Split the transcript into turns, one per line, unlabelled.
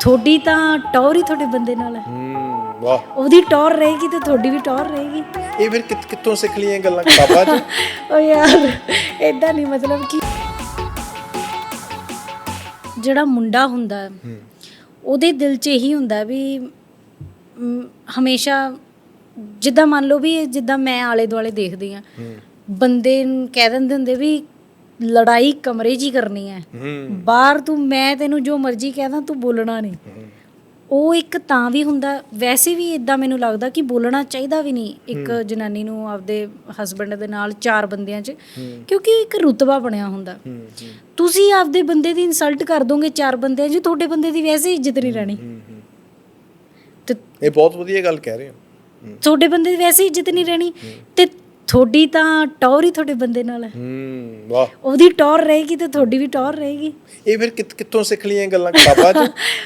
ਤੁਹਾਡੀ ਤਾਂ ਟੌਰ ਹੀ ਤੁਹਾਡੇ ਬੰਦੇ ਨਾਲ ਹੈ।
ਹੂੰ ਵਾਹ।
ਉਹਦੀ ਟੌਰ ਰਹੇਗੀ ਤੇ ਤੁਹਾਡੀ ਵੀ ਟੌਰ ਰਹੇਗੀ।
ਇਹ ਫਿਰ ਕਿੱਥ- ਕਿੱਥੋਂ ਸਿੱਖ ਲਈਆਂ ਇਹ ਗੱਲਾਂ? ਕਿਤਾਬਾਂ 'ਚ
ਓ ਯਾਰ ਇਦਾਂ ਨਹੀਂ ਮਤਲਬ ਕਿ ਜਿਹੜਾ ਮੁੰਡਾ ਹੁੰਦਾ ਹੈ, ਉਹਦੇ ਦਿਲ 'ਚ ਇਹੀ ਹੁੰਦਾ ਵੀ ਮ, ਹਮੇਸ਼ਾ ਜਿੱਦਾਂ ਮੰਨ ਲਓ ਵੀ ਜਿੱਦਾਂ ਮੈਂ ਆਲੇ ਦੁਆਲੇ ਦੇਖਦੀ ਆ ਬੰਦੇ ਨੂੰ ਕਹਿ ਦਿੰਦੇ ਹੁੰਦੇ ਵੀ ਲੜਾਈ ਕਮਰੇ 'ਚ ਹੀ ਕਰਨੀ ਹੈ। ਬਾਹਰ ਤੂੰ ਮੈਂ ਤੈਨੂੰ ਜੋ ਮਰਜ਼ੀ ਕਹਿਦਾ ਤੂੰ ਬੋਲਣਾ ਨਹੀਂ। ਉਹ ਇੱਕ ਤਾਂ ਵੀ ਹੁੰਦਾ ਵੈਸੇ ਵੀ ਇਦਾਂ ਮੈਨੂੰ ਲੱਗਦਾ ਕਿ ਬੋਲਣਾ ਚਾਹੀਦਾ ਵੀ ਨਹੀਂ ਇੱਕ ਜਨਾਨੀ ਨੂੰ ਆਪਦੇ ਹਸਬੰਡ ਦੇ ਨਾਲ ਚਾਰ ਬੰਦਿਆਂ 'ਚ ਕਿਉਂਕਿ ਉਹ ਇੱਕ ਰੁਤਬਾ ਬਣਿਆ ਹੁੰਦਾ। ਤੁਸੀਂ ਆਪਦੇ ਬੰਦੇ ਦੀ ਇਨਸਲਟ ਕਰ ਦੋਗੇ ਚਾਰ ਬੰਦਿਆਂ 'ਚ ਤੁਹਾਡੇ ਬੰਦੇ ਦੀ ਵੈਸੇ ਇੱਜ਼ਤ ਨਹੀਂ ਰਹਿਣੀ। ਤੇ
ਇਹ ਬਹੁਤ ਵਧੀਆ ਗੱਲ ਕਹਿ ਰਹੇ ਹੋ।
ਤੁਹਾਡੇ ਬੰਦੇ ਦੀ ਵੈਸੇ ਇੱਜ਼ਤ ਨਹੀਂ ਰਹਿਣੀ ਤੇ ਤੁਹਾਡੀ ਤਾਂ ਟੌਰ ਹੀ ਤੁਹਾਡੇ ਬੰਦੇ ਨਾਲ ਹੈ।
ਹੂੰ ਵਾਹ।
ਉਹਦੀ ਟੌਰ ਰਹੇਗੀ ਤੇ ਤੁਹਾਡੀ ਵੀ ਟੌਰ ਰਹੇਗੀ।
ਇਹ ਫਿਰ ਕਿੱਥ- ਸਿੱਖ ਲਈਆਂ ਗੱਲਾਂ? ਕਿਤਾਬਾਂ 'ਚ?